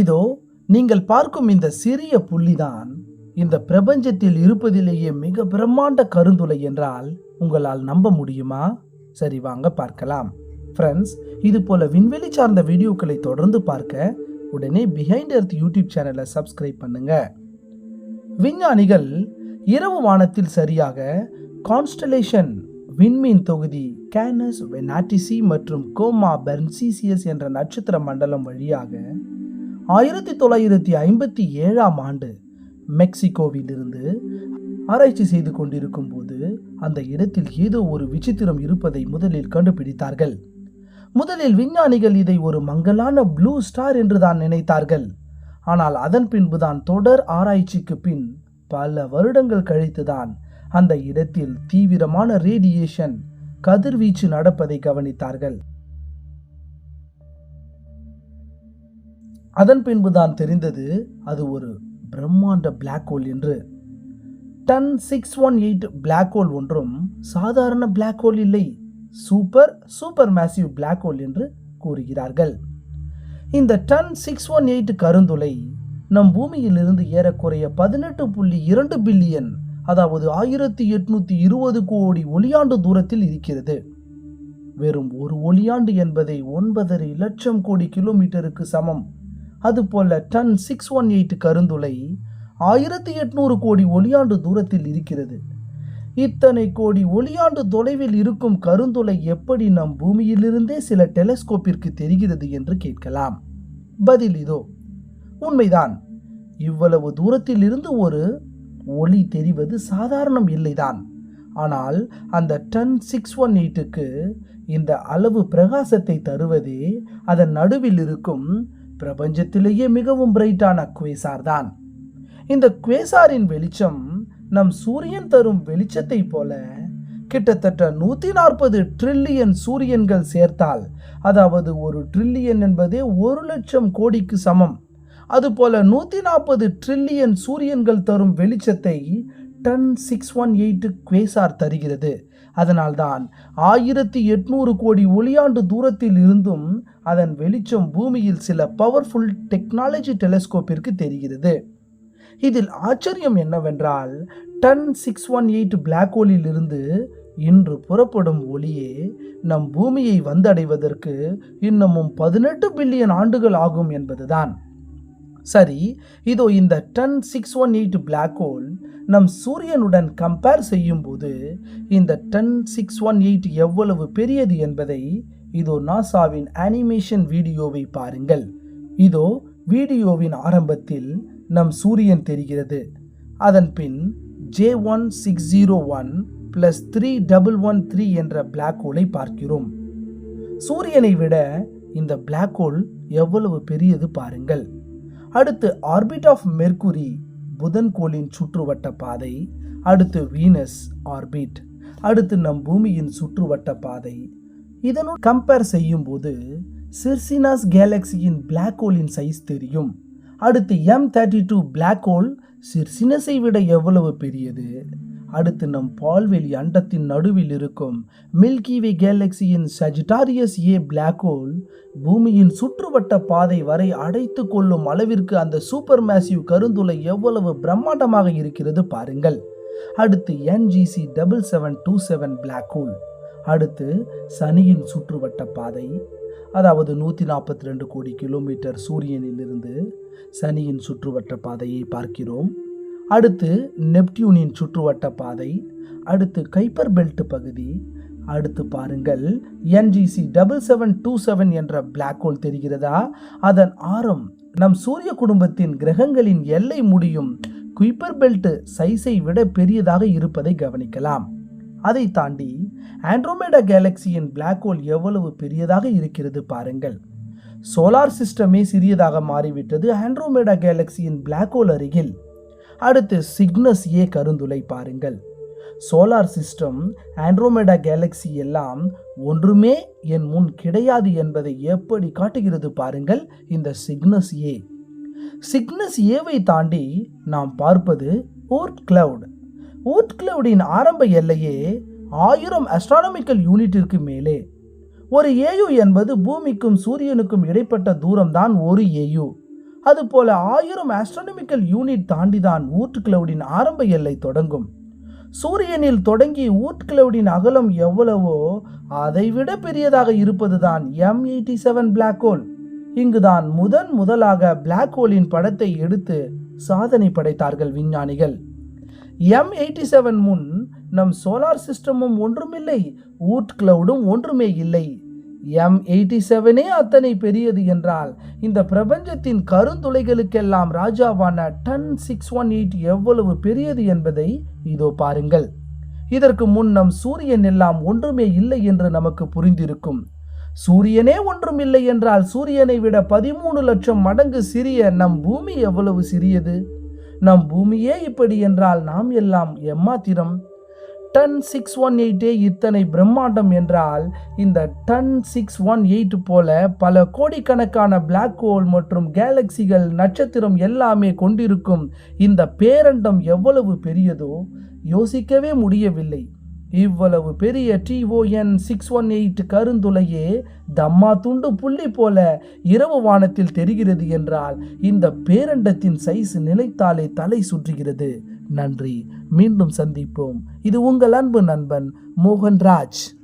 இதோ நீங்கள் பார்க்கும் இந்த சிறிய புள்ளிதான். இந்த பிரபஞ்சத்தில் இருப்பதிலேயே மிக பிரம்மாண்ட கருந்துளை என்றால் உங்களால் நம்ப முடியுமா? சரி வாங்க பார்க்கலாம். ஃப்ரெண்ட்ஸ் இது போல விண்வெளி சார்ந்த வீடியோக்களை தொடர்ந்து பார்க்க உடனே பிஹைண்ட் எர்த் யூடியூப் சேனலை சப்ஸ்கிரைப் பண்ணுங்க. விஞ்ஞானிகள் இரவு வானத்தில் சரியாக கான்ஸ்டலேஷன் விண்மீன் தொகுதி கேனஸ் வெனாட்டிசி மற்றும் கோமா பெர்ன்சிசியஸ் என்ற நட்சத்திர மண்டலம் வழியாக ஆயிரத்தி தொள்ளாயிரத்தி ஐம்பத்தி ஏழாம் ஆண்டு மெக்சிகோவிலிருந்து ஆராய்ச்சி செய்து கொண்டிருக்கும் போது அந்த இடத்தில் ஏதோ ஒரு விசித்திரம் இருப்பதை முதலில் கண்டுபிடித்தார்கள். முதலில் விஞ்ஞானிகள் இதை ஒரு மங்கலான ப்ளூ ஸ்டார் என்று தான் நினைத்தார்கள். ஆனால் அதன் பின்புதான் தொடர் ஆராய்ச்சிக்கு பின் பல வருடங்கள் கழித்துதான் அந்த இடத்தில் தீவிரமான ரேடியேஷன் கதிர்வீச்சு நடப்பதை கவனித்தார்கள். அதன் பின்புதான் தெரிந்தது அது ஒரு பிரம்மாண்ட பிளாக் ஹோல் என்று. Ton six one eight black hole ஒன்றும் சாதாரண பிளாக் ஹோல் இல்லை. Super super massive black hole என்று கூறுகிறார்கள். இந்த டன் சிக்ஸ் ஒன் எயிட் கருந்துளை நம் பூமியிலிருந்து ஏறக்குறைய பதினெட்டு புள்ளி இரண்டு பில்லியன் அதாவது ஆயிரத்தி எட்நூத்தி இருபது கோடி ஒளியாண்டு தூரத்தில் இருக்கிறது. வெறும் ஒரு ஒளியாண்டு என்பதை ஒன்பதரை லட்சம் கோடி கிலோமீட்டருக்கு சமம். அதுபோல டன் சிக்ஸ் ஒன் எயிட் கருந்துளை ஆயிரத்தி எட்நூறு கோடி ஒளியாண்டு தூரத்தில் இருக்கிறது. இத்தனை கோடி ஒளியாண்டு தொலைவில் இருக்கும் கருந்துளை எப்படி நம் பூமியிலிருந்தே சில டெலஸ்கோப்பிற்கு தெரிகிறது என்று கேட்கலாம். பதில் இதோ. உண்மைதான். இவ்வளவு தூரத்தில் இருந்து ஒரு ஒளி தெரிவது சாதாரணம் இல்லைதான். ஆனால் அந்த டன் சிக்ஸ் ஒன் எயிட்டுக்கு இந்த அளவு பிரகாசத்தை தருவதே அதன் நடுவில் இருக்கும் பிரபஞ்சத்திலேயே மிகவும் பிரைட்டான குவேசார் தான் இந்த குவேசாரின் வெளிச்சம் நம் சூரியன் தரும் வெளிச்சத்தை போல கிட்டத்தட்ட நூற்றி நாற்பது ட்ரில்லியன் சூரியன்கள் சேர்த்தால் அதாவது ஒரு ட்ரில்லியன் என்பதே ஒரு லட்சம் கோடிக்கு சமம். அதுபோல நூற்றி நாற்பது ட்ரில்லியன் சூரியன்கள் தரும் வெளிச்சத்தை TON six one eight quasar தருகிறது. அதனால்தான் ஆயிரத்தி எட்நூறு கோடி ஒளியாண்டு தூரத்தில் இருந்தும் அதன் வெளிச்சம் பூமியில் சில பவர்ஃபுல் டெக்னாலஜி டெலஸ்கோப்பிற்கு தெரிகிறது. இதில் ஆச்சரியம் என்னவென்றால் TON six one eight black ஹோலில் இருந்து இன்று புறப்படும் ஒளியே நம் பூமியை வந்தடைவதற்கு இன்னமும் பதினெட்டு பில்லியன் ஆண்டுகள் ஆகும் என்பதுதான். சரி இதோ இந்த TON six one eight black hole நம் சூரியனுடன் கம்பேர் செய்யும்போது இந்த டன் சிக்ஸ் ஒன் எயிட் எவ்வளவு பெரியது என்பதை இதோ நாசாவின் அனிமேஷன் வீடியோவை பாருங்கள். இதோ வீடியோவின் ஆரம்பத்தில் நம் சூரியன் தெரிகிறது. அதன் பின் J one six zero one plus three double one three என்ற பிளாக் ஹோலை பார்க்கிறோம். சூரியனை விட இந்த பிளாக் ஹோல் எவ்வளவு பெரியது பாருங்கள். அடுத்து ஆர்பிட் ஆஃப் மெர்க்குரி புதன் கோளின் சுற்றுவட்ட பாதை அடுத்து வீனஸ் ஆர்பிட். அடுத்து நம் பூமியின் சுற்றுவட்ட பாதை. இதனுடன் கம்பேர் செய்யும்போது சிர்சினாஸ் கேலக்சியின் பிளாக் ஹோலின் சைஸ் தெரியும். அடுத்து M thirty two black hole சிர்சினஸை விட எவ்வளவு பெரியது? அடுத்து நம் பால்வெளி அண்டத்தின் நடுவில் இருக்கும் மில்கிவே கேலக்சியின் சஜிடாரியஸ் ஏ பிளாக் ஹோல் பூமியின் சுற்றுவட்ட பாதை வரை அடைத்து கொள்ளும் அளவிற்கு அந்த சூப்பர் மேசிவ் கருந்துளை எவ்வளவு பிரம்மாண்டமாக இருக்கிறது பாருங்கள். அடுத்து NGC double seven two seven black hole அடுத்து சனியின் சுற்றுவட்ட பாதை அதாவது நூற்றி நாற்பத்தி ரெண்டு கோடி கிலோமீட்டர் சூரியனிலிருந்து சனியின் சுற்றுவட்ட பாதையை பார்க்கிறோம். அடுத்து நெப்டியூனின் சுற்றுவட்ட பாதை அடுத்து கைப்பர் பெல்ட் பகுதி. அடுத்து பாருங்கள் NGC double seven two seven என்ற பிளாக் ஹோல் தெரிகிறதா? அதன் ஆரம் நம் சூரிய குடும்பத்தின் கிரகங்களின் எல்லை முடியும் குயிப்பர் பெல்ட் சைஸை விட பெரியதாக இருப்பதை கவனிக்கலாம். அதை தாண்டி ஆண்ட்ரோமேடா கேலக்சியின் பிளாக் ஹோல் எவ்வளவு பெரியதாக இருக்கிறது பாருங்கள். சோலார் சிஸ்டமே சிறியதாக மாறிவிட்டது ஆண்ட்ரோமேடா கேலக்சியின் பிளாக் ஹோல் அருகில். அடுத்து சிக்னஸ் ஏ கருந்துளை பாருங்கள். சோலார் சிஸ்டம் ஆண்ட்ரோமேடா கேலக்சி எல்லாம் ஒன்றுமே என் முன் கிடையாது என்பதை எப்படி காட்டுகிறது பாருங்கள் இந்த சிக்னஸ் ஏ. சிக்னஸ் ஏவை தாண்டி நாம் பார்ப்பது ஓர்ட் கிளவுட் ஓர்ட் கிளவுடின் ஆரம்ப எல்லையே ஆயிரம் அஸ்ட்ரானமிக்கல் யூனிட்டிற்கு மேலே. ஒரு ஏயு என்பது பூமிக்கும் சூரியனுக்கும் இடைப்பட்ட தூரம்தான் ஒரு ஏயு அதுபோல ஆயிரம் ஆஸ்ட்ரானமிக்கல் யூனிட் தாண்டிதான் ஊர்ட் கிளவுடின் ஆரம்ப எல்லை தொடங்கும். சூரியனில் தொடங்கி ஊர்ட் கிளவுடின் அகலம் எவ்வளவோ அதைவிட பெரியதாக இருப்பதுதான் M eighty seven black hole இங்குதான் முதன் முதலாக பிளாக் ஹோலின் படத்தை எடுத்து சாதனை படைத்தார்கள் விஞ்ஞானிகள். எம் எயிட்டி செவன் முன் நம் சோலார் சிஸ்டமும் ஒன்றுமில்லை ஊர்ட் கிளவுடும் ஒன்றுமே இல்லை. எம் எயிட்டி செவனே அத்தனை பெரியது என்றால் இந்த பிரபஞ்சத்தின் கருந்துளைகளுக்கெல்லாம் ராஜாவான டன் சிக்ஸ் ஒன் எயிட் எவ்வளவு பெரியது என்பதை இதோ பாருங்கள். இதற்கு முன் நம் சூரியன் எல்லாம் ஒன்றுமே இல்லை என்று நமக்கு புரிந்திருக்கும். சூரியனே ஒன்றும் இல்லை என்றால் சூரியனை விட பதிமூணு லட்சம் மடங்கு சிறிய நம் பூமி எவ்வளவு சிறியது? நம் பூமியே இப்படி என்றால் நாம் எல்லாம் எம்மாத்திரம்? டன் சிக்ஸ் ஒன் எயிட்டே இத்தனை பிரம்மாண்டம் என்றால் இந்த டன் சிக்ஸ் ஒன் எயிட் போல பல கோடிக்கணக்கான பிளாக் ஹோல் மற்றும் கேலக்சிகள் நட்சத்திரம் எல்லாமே கொண்டிருக்கும் இந்த பேரண்டம் எவ்வளவு பெரியதோ யோசிக்கவே முடியவில்லை. இவ்வளவு பெரிய டிஓஎன் சிக்ஸ் ஒன் எயிட் கருந்துளையே தம்மா துண்டு புள்ளி போல இரவு வானத்தில் தெரிகிறது என்றால் இந்த பேரண்டத்தின் சைஸ் நிலைத்தாலே தலை சுற்றுகிறது. நன்றி. மீண்டும் சந்திப்போம். இது உங்கள் அன்பு நண்பன் மோகன்ராஜ்.